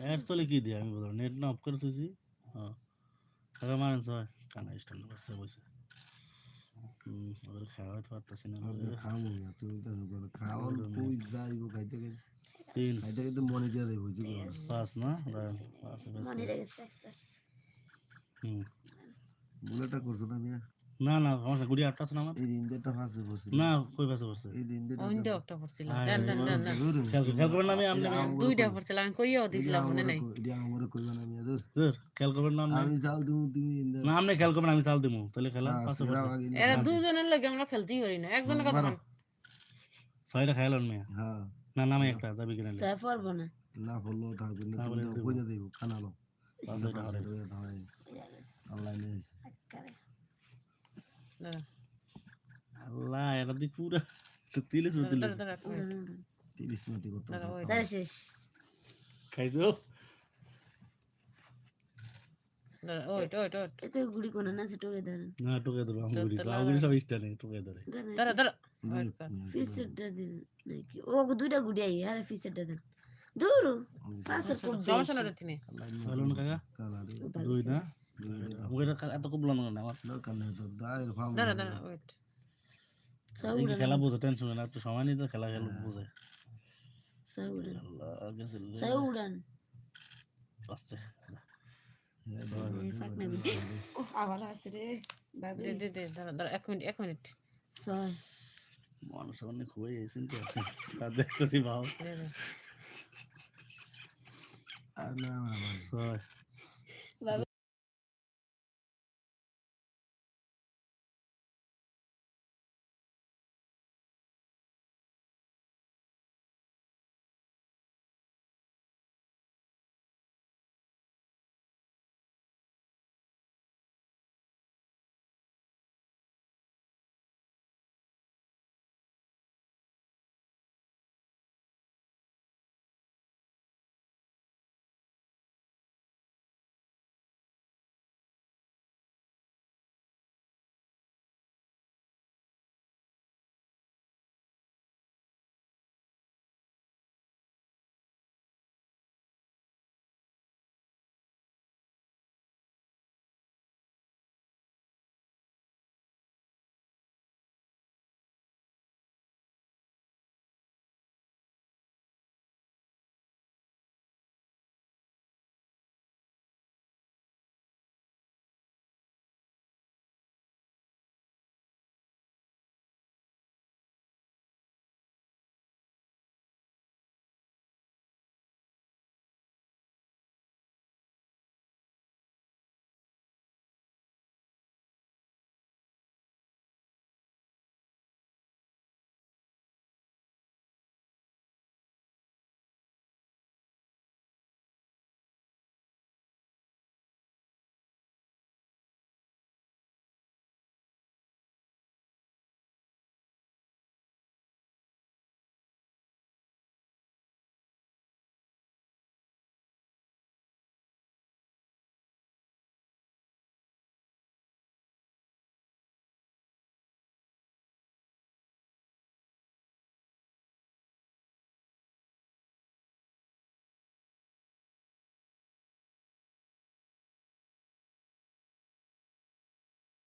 Ads তোলে কি দিয়ে আমি বললাম নেট না অফ করে তুইছি হ্যাঁ টাকা মারেন ছয় কানা স্ট্যান্ড বসে বসে ওদের খাওয়াতে পারতেছি না খাব না তুমি তো বলো খাওয়ান কই যাইব খাইতে খাইতে তিন খাইতে খাইতে মনে দিয়ে দেবো বুঝি পাঁচ না পাঁচ পাঁচ মনে রেখেছে হুম বুলেটা করছ না মিয়া না না আমার গুড়ি আটটা আছে না আমার? এই দিন ফাঁসে বসে না কই পাশে বসে এই দিন একটা পড়ছিল। খেয়াল করবেন আমি আপনি দুইটা পড়ছিল আমি কইও দিছিলাম মনে নাই। এটা আমার কইবা না মিয়া দূর। ধুর, খেয়াল করবেন না আমি চাল তুমি তুমি না আপনি খেয়াল করবেন আমি চাল দিমু। তাহলে খেলা বসে আগে এরা দুজনের লাগে আমরা খেলতেই পারি না। একজনের কথা ছয়টা খাইলেন মেয়ে। হ্যাঁ। না নামে একটা যাবি কিনা পারব না। না বলল থাকবে না। বুঝে দেব। কানালো। একেবারে। দাঁড়া, আল্লাহ এরা দি পুরা তো তিলে দাঁড়া, সুতিলে দাঁড়া, দাঁড়া, এক মিনিট। তিরিশ মিনিট করতে দাঁড়া, ওই, চার শেষ। খাইছো? দুইটা গুড়ি আই আরে ফিসেরটা দেন। দূর সমস্যা না। কাকা দুই না এত কবলা না আমার দরকার নেই তো দায়ের ফার্ম দাঁড়া, দাঁড়া, ওইট। খেলা বোঝে টেনশন না একটু সময় নিতে খেলা খেলা বোঝে ছয় উড়ান আল্লাহ গেছিল ছয় উড়ান আস্তে এই ফাঁক না গুড়ি ও আবার আছে রে দে, দে, দে, দাঁড়া, দাঁড়া, এক মিনিট, এক মিনিট। মানুষ অনেক খুবই চিন্তা আছে তা দেখতেছি ভাও দে, দে। আর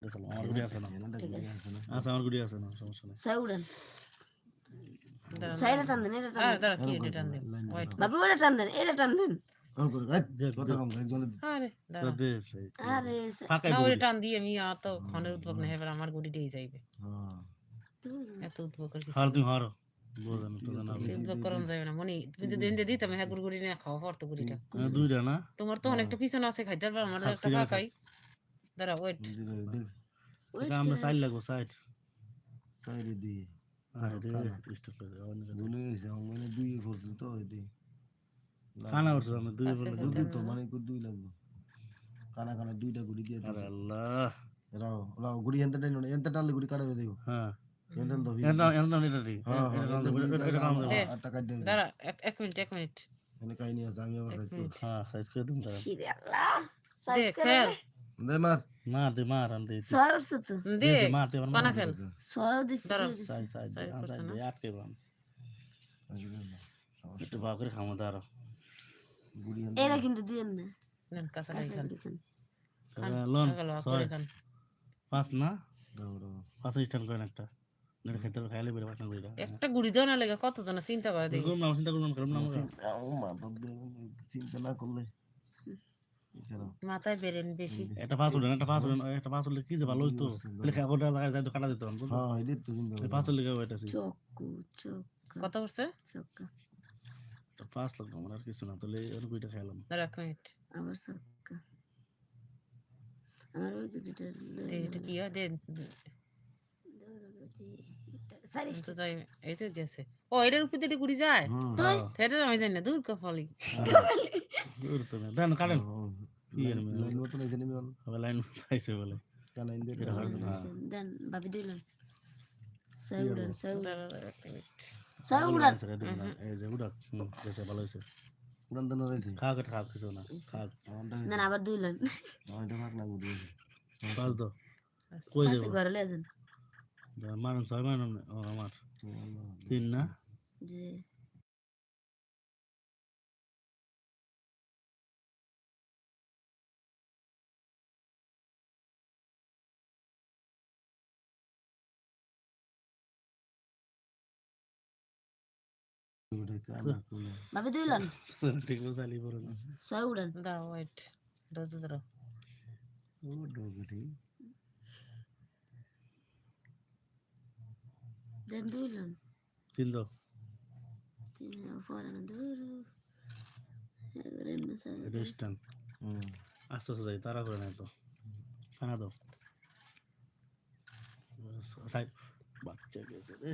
আমার গুড়ি আছে না আচ্ছা আমার গুড়ি আছে না সমস্যা নেই উড়ান টান দেন এটা টান কি এটা টান। বাবু টান দেন এটা টান দেন দিয়ে ক্ষণের উদ্ভব নেই, এবার আমার গুড়িটাই যাইবে। হ্যাঁ এত উদ্ভব মনি হ্যাঁ হ্যাঁ, তোমার তো অনেকটা পিছনে আছে খাইতে পারব আমার একটা ফাঁকাই দাঁড়া ওয়েট আমরা চাইল লাগবো সাইড সাইরে দিয়ে দুই করছিল কানা উঠছে আমরা দুই বলে তো মানে দুই লাগবে। কানা কানা দুইটা গুড়ি দিয়ে আরে আল্লাহ। রাও রাও গুড়ি এন্তে টাইনো এন্তে টানলে গুড়ি কাটা দেবো। হ্যাঁ। হ্যাঁ এক মিনিট এক মিনিট। এনে কাহিনী আছে আমি আবার সাইজ হ্যাঁ সাইজ করে দিন দে দে মার মার দে মার আন দে দে মার দে আমার কানা খেল ছয় দিছে দাঁড়া। সাইজ সাইজ সাইজ দে আটকে বাম একটু ভাগ করে খামো দাঁড়াও এরা কিন্তু দিবেন না নেন কাঁচা কাঁচা খান লন পাঁচ না পাঁচ স্ট্যান্ড করেন একটা গুড়ি দেওয়া না লেগে কত জন চিন্তা করে দেখি চিন্তা না করলে মাথায় বেরেন বেশি। একটা পাঁচ উঠেন একটা পাঁচ উঠেন একটা পাঁচ উঠলে কি যে ভালো হইতো? তাহলে খাই ওটা লাগাই যাই দিতাম হ্যাঁ এটাই তো চিন্তা পাঁচ উঠলে ওইটা ছিল। চক্কু চক্কা। কত করছে চক্কা। পাঁচ লাগতো আমার আর কিছু না তাহলে ওর কুইটা খাইলাম। দাঁড়া মিনিট। আবার চক্কা। আমার ওই গুড়িটা এটা কি? হয় দে। সারিস তো তাই এই তো গেছে। ও এটার উপর দিয়ে গুড়ি যায়? তো এটা তো আমি জানি না দূর কপালি না দেন কাটেন? লাইন মতো নাই জানি মেন লাইন পাইছে বলে। কানা ইন্দে এটা হয়তো না। দেন ভাবি দিলেন সাউডান সাউড দাঁড়া, দাঁড়া, এক মিনিট। সাউডান ছেড়ে দিন না এই যে উড়াক হুম ভালো হয়েছে। উড়ান তো না কিছু না দেন আবার দুইলেন আমারটা ভাগ না গুড়ি পাঁচ দাও। কই পাশে ঘরে লেজেন মানুষ ছয় মানুষ আমার। তিন না? ভাবি দিলেন ঠিক মতো চালিয়ে পড়ো না সাউডান দাঁড়াও ওয়েট ধৈর্য ধরো ও ডগরি দেন দুইলেন তিন দাও তিন ফরান ধরু এবারে মশালা হুম আস্তে আস্তে যাই তারা করে নাই তো খানা দাও বাচ্চা গেছে রে